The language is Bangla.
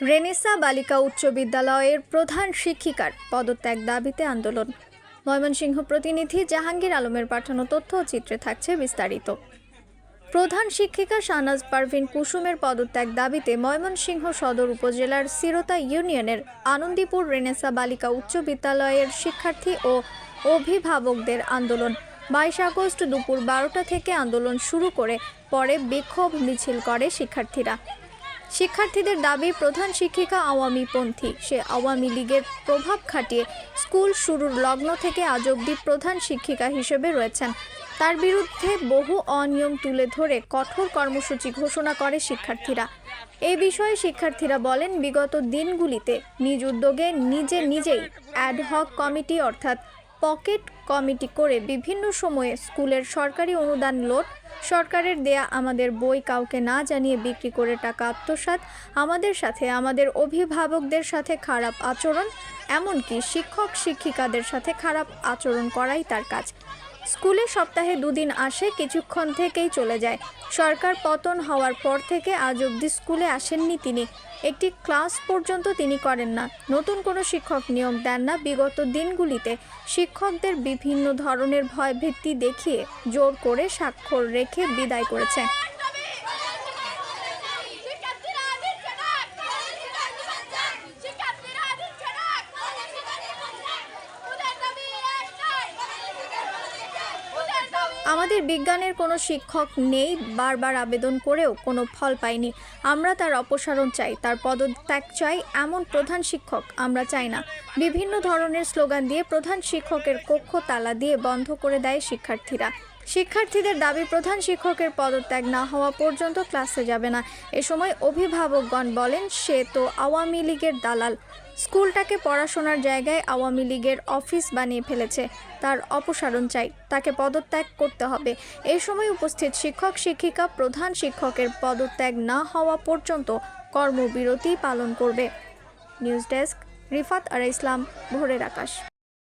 রেনেসা বালিকা উচ্চ বিদ্যালয়ের প্রধান শিক্ষিকার পদত্যাগ দাবিতে আন্দোলন। ময়মনসিংহ প্রতিনিধি জাহাঙ্গীর আলমের পাঠানো তথ্য ও চিত্রে থাকছে বিস্তারিত। প্রধান শিক্ষিকা শাহনাজ পারভিন কুসুমের পদত্যাগ দাবিতে ময়মনসিংহ সদর উপজেলার সিরতা ইউনিয়নের আনন্দীপুর রেনেসা বালিকা উচ্চ বিদ্যালয়ের শিক্ষার্থী ও অভিভাবকদের আন্দোলন। বাইশ আগস্ট দুপুর বারোটা থেকে আন্দোলন শুরু করে পরে বিক্ষোভ মিছিল করে শিক্ষার্থীরা। শিক্ষার্থীদের দাবি, প্রধান শিক্ষিকা আওয়ামী পন্থী। সে আওয়ামী লীগের প্রভাব খাটিয়ে স্কুল শুরুর লগ্ন থেকে আজ অবধি প্রধান শিক্ষিকা হিসেবে রয়েছেন। তার বিরুদ্ধে বহু অনিয়ম তুলে ধরে কঠোর কর্মসূচি ঘোষণা করে শিক্ষার্থীরা। এ বিষয়ে শিক্ষার্থীরা বলেন, বিগত দিনগুলিতে নিজ উদ্যোগে নিজে নিজেই অ্যাডহক কমিটি অর্থাৎ পকেট কমিটি করে বিভিন্ন সময়ে স্কুলের সরকারি অনুদান লোট সরকারের দেয়া আমাদের বই কাউকে না জানিয়ে বিক্রি করে টাকা আত্মসাত আমাদের সাথে আমাদের অভিভাবকদের সাথে খারাপ আচরণ, এমনকি শিক্ষক শিক্ষিকাদের সাথে খারাপ আচরণ করাই তার কাজ। স্কুলে সপ্তাহে দুদিন আসে, কিছুক্ষণ থেকেই চলে যায়। সরকার পতন হওয়ার পর থেকে আজ অবধি স্কুলে আসেননি তিনি। একটি ক্লাস পর্যন্ত তিনি করেন না। নতুন কোনো শিক্ষক নিয়োগ দেন না বিগত দিনগুলিতে। শিক্ষকদের বিভিন্ন ধরনের ভয় ভিত্তি দেখিয়ে জোর করে স্বাক্ষর রেখে বিদায় করেছে শিক্ষার্থীরা দিচ্ছে না শিক্ষার্থীরা দিচ্ছে না ওদের দাবি একটাই ওদের দাবি আমাদের বিজ্ঞানের কোনো শিক্ষক নেই, বারবার আবেদন করেও কোনো ফল পাইনি। আমরা তার অপসারণ চাই, তার পদত্যাগ চাই, এমন প্রধান শিক্ষক আমরা চাই না। বিভিন্ন ধরনের স্লোগান দিয়ে প্রধান শিক্ষকের কক্ষ তালা দিয়ে বন্ধ করে দেয় শিক্ষার্থীরা। শিক্ষার্থীদের দাবি, প্রধান শিক্ষকের পদত্যাগ না হওয়া পর্যন্ত ক্লাসে যাবে না। এ সময় অভিভাবকগণ বলেন, সে তো আওয়ামী লীগের দালাল। স্কুলটাকে পড়াশোনার জায়গায় আওয়ামী লীগের অফিস বানিয়ে ফেলেছে। তার অপসারণ চাই, তাকে পদত্যাগ করতে হবে। এ সময় উপস্থিত শিক্ষক, শিক্ষিকা, প্রধান শিক্ষকের পদত্যাগ না হওয়া পর্যন্ত কর্মবিরতি পালন করবে। নিউজ ডেস্ক, রিফাত আর ইসলাম, ভোরের আকাশ।